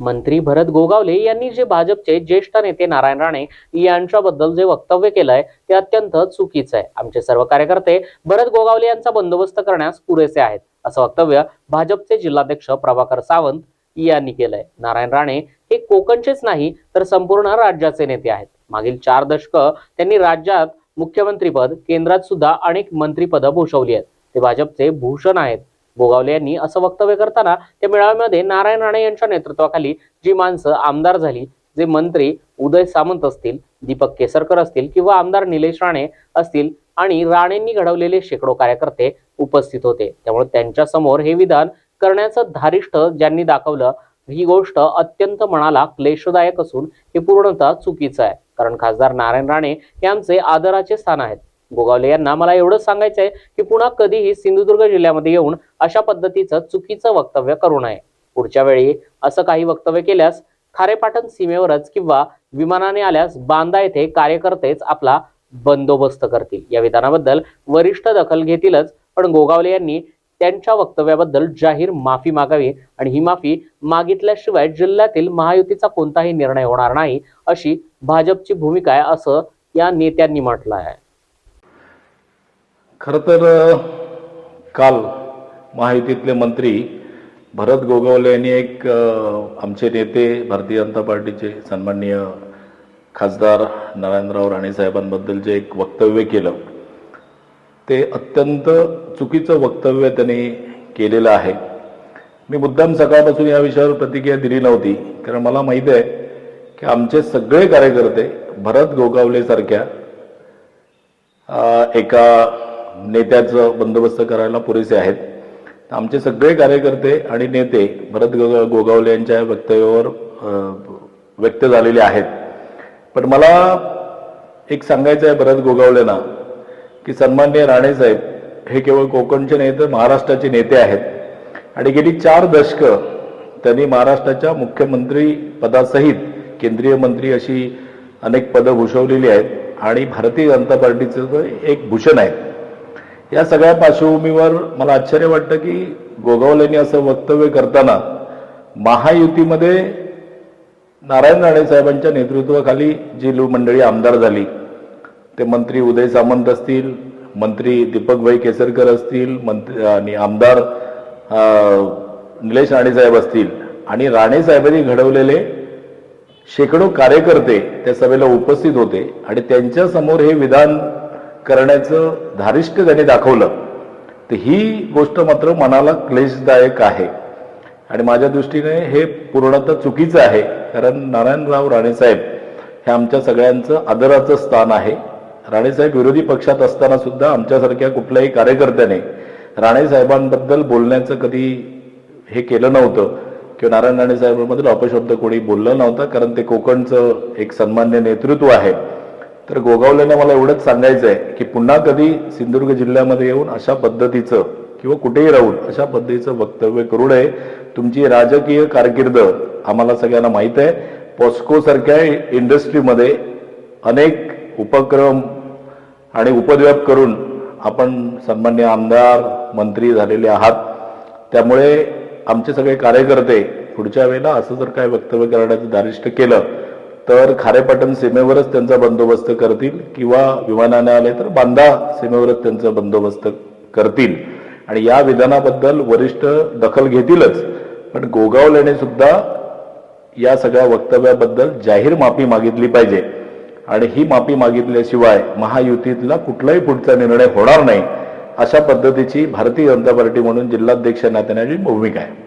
मंत्री भरत गोगावले यांनी जे भाजपचे ज्येष्ठ नेते नारायण राणे यांच्याबद्दल जे वक्तव्य केलंय ते अत्यंत चुकीचं आहे. आमचे सर्व कार्यकर्ते भरत गोगावले यांचा बंदोबस्त करण्यास पुरेसे आहेत असं वक्तव्य भाजपचे जिल्हाध्यक्ष प्रभाकर सावंत यांनी केलंय. नारायण राणे हे कोकणचेच नाही तर संपूर्ण राज्याचे नेते आहेत. मागील चार दशक त्यांनी राज्यात मुख्यमंत्रीपद केंद्रात सुद्धा अनेक मंत्रीपदं भूषवली आहेत. ते भाजपचे भूषण आहेत. भोगावले यांनी असं वक्तव्य करताना त्या मेळाव्यामध्ये नारायण राणे यांच्या नेतृत्वाखाली जी माणसं आमदार झाली जे मंत्री उदय सामंत असतील दीपक केसरकर असतील किंवा आमदार निलेश राणे असतील आणि राणेंनी घडवलेले शेकडो कार्यकर्ते उपस्थित होते. त्यामुळे त्यांच्यासमोर हे विधान करण्याचं धारिष्ठ ज्यांनी दाखवलं ही गोष्ट अत्यंत मनाला क्लेशदायक असून हे पूर्णतः चुकीचं आहे. कारण खासदार नारायण राणे हे आमचे आदराचे स्थान आहेत. गोगावले यांना मला एवढंच सांगायचं आहे की पुन्हा कधीही सिंधुदुर्ग जिल्ह्यामध्ये येऊन अशा पद्धतीचं चुकीचं वक्तव्य करू नये. पुढच्या वेळी असं काही वक्तव्य केल्यास खारेपाटण सीमेवरच किंवा विमानाने आल्यास बांदा येथे कार्यकर्तेच आपला बंदोबस्त करतील. या विधानाबद्दल वरिष्ठ दखल घेतीलच पण गोगावले यांनी त्यांच्या वक्तव्याबद्दल जाहीर माफी मागावी आणि ही माफी मागितल्याशिवाय जिल्ह्यातील महायुतीचा कोणताही निर्णय होणार नाही अशी भाजपची भूमिका आहे असं या नेत्यांनी म्हटलं आहे. खरं तर काल महायुतीतले मंत्री भरत गोगावले यांनी एक आमचे नेते भारतीय जनता पार्टीचे सन्माननीय खासदार नारायणराव राणे साहेबांबद्दल जे एक वक्तव्य केलं ते अत्यंत चुकीचं वक्तव्य त्यांनी केलेलं आहे. मी मुद्दाम सकाळपासून या विषयावर प्रतिक्रिया दिली नव्हती कारण मला माहिती आहे की आमचे सगळे कार्यकर्ते भरत गोगावलेसारख्या एका नेत्याचं बंदोबस्त करायला पुरेसे आहेत. आमचे सगळे कार्यकर्ते आणि नेते भरत गोगा गोगावले यांच्या वक्तव्यावर व्यक्त झालेले आहेत. पण मला एक सांगायचं आहे भरत गोगावलेंना की सन्मान्य राणेसाहेब हे केवळ कोकणचे नाही तर महाराष्ट्राचे नेते आहेत. आणि गेली चार दशकं त्यांनी महाराष्ट्राच्या मुख्यमंत्री पदासहित केंद्रीय मंत्री अशी अनेक पदं भूषवलेली आहेत. आणि भारतीय जनता पार्टीचं एक भूषण आहे. या सगळ्या पार्श्वभूमीवर मला आश्चर्य वाटतं की गोगावलेंनी असं वक्तव्य करताना महायुतीमध्ये नारायण राणे साहेबांच्या नेतृत्वाखाली जी लो मंडळी आमदार झाली ते मंत्री उदय सामंत असतील मंत्री दीपकभाई केसरकर असतील मंत्री आणि आमदार निलेश राणे साहेब असतील आणि राणे साहेबांनी घडवलेले शेकडो कार्यकर्ते त्या सभेला उपस्थित होते आणि त्यांच्यासमोर हे विधान करण्याचं धारिष्ट त्यांनी दाखवलं. तर ही गोष्ट मात्र मनाला क्लेशदायक आहे. आणि माझ्या दृष्टीने हे पूर्णतः चुकीचं आहे. कारण नारायणराव राणेसाहेब हे आमच्या सगळ्यांचं आदराचं स्थान आहे. राणेसाहेब विरोधी पक्षात असताना सुद्धा आमच्यासारख्या कुठल्याही कार्यकर्त्याने राणेसाहेबांबद्दल बोलण्याचं कधी हे केलं नव्हतं. किंवा नारायण राणेसाहेबांबद्दल अपशब्द कोणी बोललं नव्हतं. कारण ते कोकणचं एक सन्मान्य नेतृत्व आहे. तर गोगावलेने मला एवढंच सांगायचं आहे की पुन्हा कधी सिंधुदुर्ग जिल्ह्यामध्ये येऊन अशा पद्धतीचं किंवा कुठेही राहून अशा पद्धतीचं वक्तव्य करू नये. तुमची राजकीय कारकीर्द आम्हाला सगळ्यांना माहीत आहे. पॉस्कोसारख्या इंडस्ट्रीमध्ये अनेक उपक्रम आणि उपद्व्याप करून आपण सन्मान्य आमदार मंत्री झालेले आहात. त्यामुळे आमचे सगळे कार्यकर्ते पुढच्या वेळेला असं जर काय वक्तव्य करण्याचं दारिष्ट केलं तर खारेपाटण सीमेवरच त्यांचा बंदोबस्त करतील किंवा विमानाने आले तर बांदा सीमेवरच त्यांचा बंदोबस्त करतील. आणि या विधानाबद्दल वरिष्ठ दखल घेतीलच. पण गोगावलेने सुद्धा या सगळ्या वक्तव्याबद्दल जाहीर माफी मागितली पाहिजे. आणि ही माफी मागितल्याशिवाय महायुतीतला कुठलाही पुढचा निर्णय होणार नाही. अशा पद्धतीची भारतीय जनता पार्टी म्हणून जिल्हाध्यक्ष नात्याची भूमिका आहे.